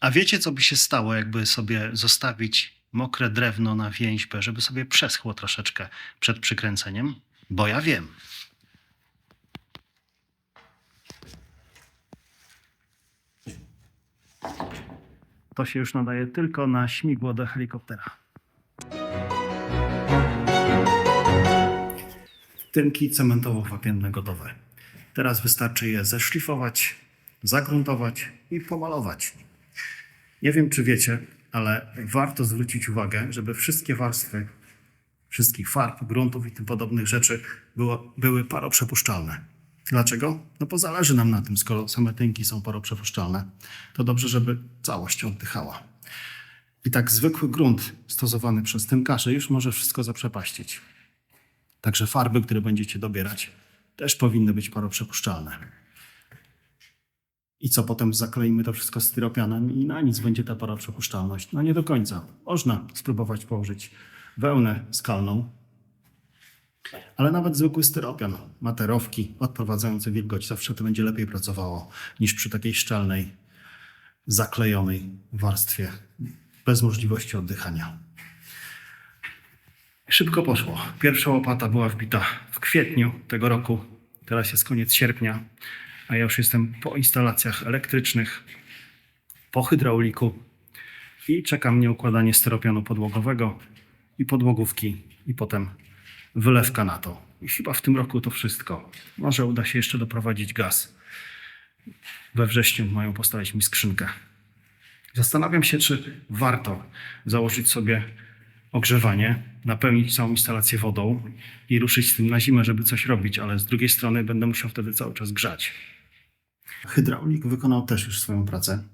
A wiecie, co by się stało, jakby sobie zostawić mokre drewno na więźbę, żeby sobie przeschło troszeczkę przed przykręceniem? Bo ja wiem. To się już nadaje tylko na śmigło do helikoptera. Tynki cementowo-wapienne gotowe. Teraz wystarczy je zeszlifować, zagruntować i pomalować. Nie wiem, czy wiecie, ale warto zwrócić uwagę, żeby wszystkie warstwy wszystkich farb, gruntów i tym podobnych rzeczy było, były paroprzepuszczalne. Dlaczego? No bo zależy nam na tym, skoro same tynki są paroprzepuszczalne, to dobrze, żeby całość oddychała. I tak zwykły grunt stosowany przez tynkarzy już może wszystko zaprzepaścić. Także farby, które będziecie dobierać, też powinny być paroprzepuszczalne. I co potem zakleimy to wszystko styropianem i na nic będzie ta paroprzepuszczalność? No nie do końca. Można spróbować położyć wełnę skalną, ale nawet zwykły styropian, materowki odprowadzające wilgoć zawsze to będzie lepiej pracowało niż przy takiej szczelnej, zaklejonej warstwie bez możliwości oddychania. Szybko poszło. Pierwsza łopata była wbita w kwietniu tego roku. Teraz jest koniec sierpnia, a ja już jestem po instalacjach elektrycznych, po hydrauliku i czeka mnie układanie styropianu podłogowego i podłogówki i potem wylewka na to. I chyba w tym roku to wszystko. Może uda się jeszcze doprowadzić gaz. We wrześniu mają postawić mi skrzynkę. Zastanawiam się, czy warto założyć sobie ogrzewanie, napełnić całą instalację wodą i ruszyć z tym na zimę, żeby coś robić, ale z drugiej strony będę musiał wtedy cały czas grzać. Hydraulik wykonał też już swoją pracę.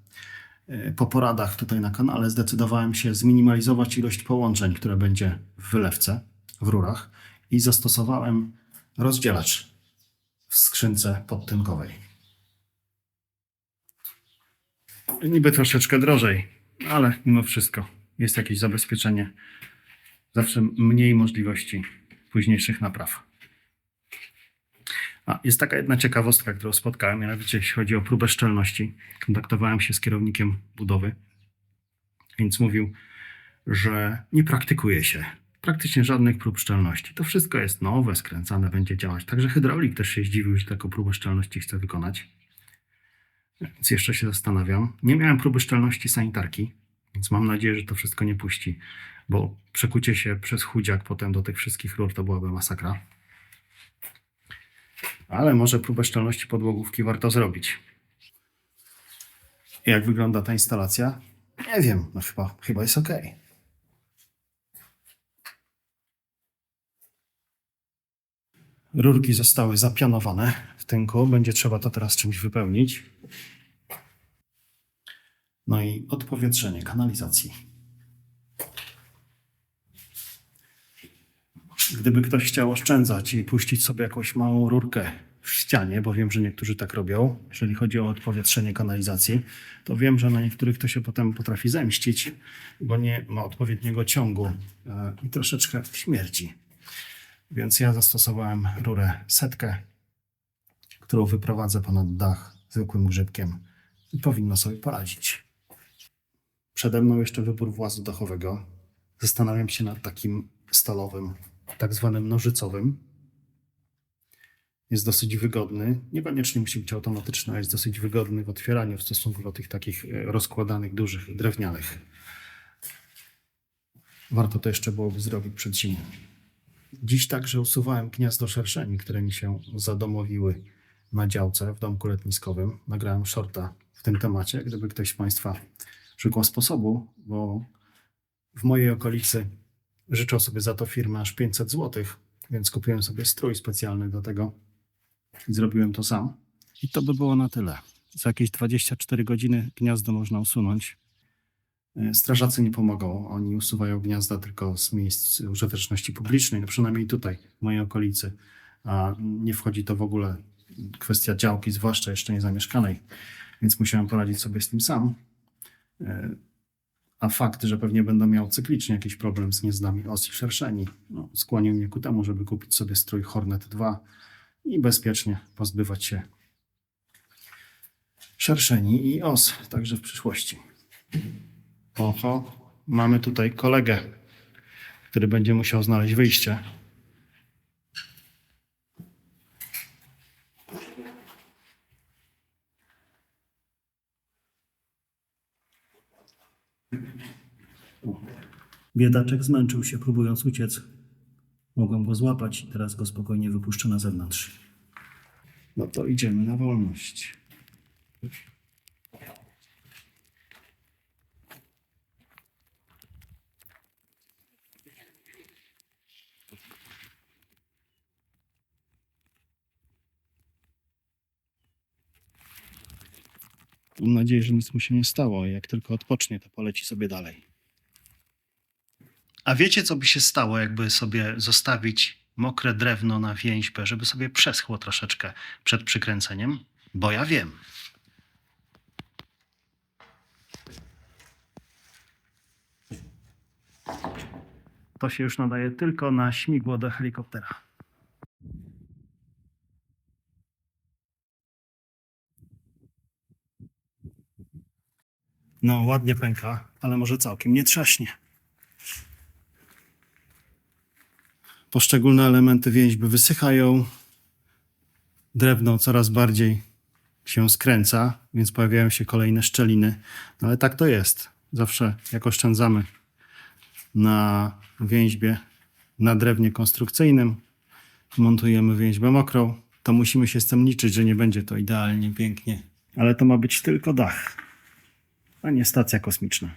Po poradach tutaj na kanale zdecydowałem się zminimalizować ilość połączeń, które będzie w wylewce, w rurach i zastosowałem rozdzielacz w skrzynce podtynkowej. Niby troszeczkę drożej, ale mimo wszystko jest jakieś zabezpieczenie. Zawsze mniej możliwości późniejszych napraw. A, jest taka jedna ciekawostka, którą spotkałem, mianowicie jeśli chodzi o próbę szczelności. Kontaktowałem się z kierownikiem budowy, więc mówił, że nie praktykuje się praktycznie żadnych prób szczelności. To wszystko jest nowe, skręcane, będzie działać. Także hydraulik też się zdziwił, że taką próbę szczelności chce wykonać. Więc jeszcze się zastanawiam. Nie miałem próby szczelności sanitarki, więc mam nadzieję, że to wszystko nie puści, bo przekucie się przez chudziak potem do tych wszystkich rur to byłaby masakra. Ale może próbę szczelności podłogówki warto zrobić. Jak wygląda ta instalacja? Nie wiem, no chyba, chyba jest ok. Rurki zostały zapianowane w tynku. Będzie trzeba to teraz czymś wypełnić. No i odpowietrzenie kanalizacji. Gdyby ktoś chciał oszczędzać i puścić sobie jakąś małą rurkę w ścianie, bo wiem, że niektórzy tak robią, jeżeli chodzi o odpowietrzenie kanalizacji, to wiem, że na niektórych to się potem potrafi zemścić, bo nie ma odpowiedniego ciągu e, i troszeczkę śmierdzi. Więc ja zastosowałem rurę setkę, którą wyprowadzę ponad dach zwykłym grzybkiem i powinno sobie poradzić. Przede mną jeszcze wybór włazu dachowego. Zastanawiam się nad takim stalowym, tak zwanym nożycowym. Jest dosyć wygodny. Niekoniecznie musi być automatyczny, ale jest dosyć wygodny w otwieraniu w stosunku do tych takich e, rozkładanych, dużych, drewnianych. Warto to jeszcze byłoby zrobić przed zimą. Dziś także usuwałem gniazdo szerszeni, które mi się zadomowiły na działce w domku letniskowym. Nagrałem shorta w tym temacie, gdyby ktoś z Państwa szukał sposobu, bo w mojej okolicy życzą sobie za to firmę aż 500 zł, więc kupiłem sobie strój specjalny do tego i zrobiłem to sam. I to by było na tyle. Za jakieś 24 godziny gniazdo można usunąć. E, Strażacy nie pomogą. Oni usuwają gniazda tylko z miejsc użyteczności publicznej, no przynajmniej tutaj, w mojej okolicy. A nie wchodzi to w ogóle kwestia działki, zwłaszcza jeszcze niezamieszkanej, więc musiałem poradzić sobie z tym sam. A fakt, że pewnie będę miał cyklicznie jakiś problem z gniezdami os i szerszeni, no, skłonił mnie ku temu, żeby kupić sobie strój Hornet 2 i bezpiecznie pozbywać się szerszeni i os, także w przyszłości. Oho, mamy tutaj kolegę, który będzie musiał znaleźć wyjście. Biedaczek zmęczył się, próbując uciec. Mogłem go złapać i teraz go spokojnie wypuszczę na zewnątrz. No to idziemy na wolność. Mam nadzieję, że nic mu się nie stało. Jak tylko odpocznie, to poleci sobie dalej. A wiecie, co by się stało, jakby sobie zostawić mokre drewno na więźbę, żeby sobie przeschło troszeczkę przed przykręceniem? Bo ja wiem. To się już nadaje tylko na śmigło do helikoptera. No, ładnie pęka, ale może całkiem nie trzaśnie. Poszczególne elementy więźby wysychają. Drewno coraz bardziej się skręca, więc pojawiają się kolejne szczeliny. No ale tak to jest. Zawsze jak oszczędzamy na więźbie, na drewnie konstrukcyjnym, montujemy więźbę mokrą, to musimy się z tym liczyć, że nie będzie to idealnie, pięknie. Ale to ma być tylko dach a nie stacja kosmiczna.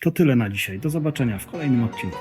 To tyle na dzisiaj. Do zobaczenia w kolejnym odcinku.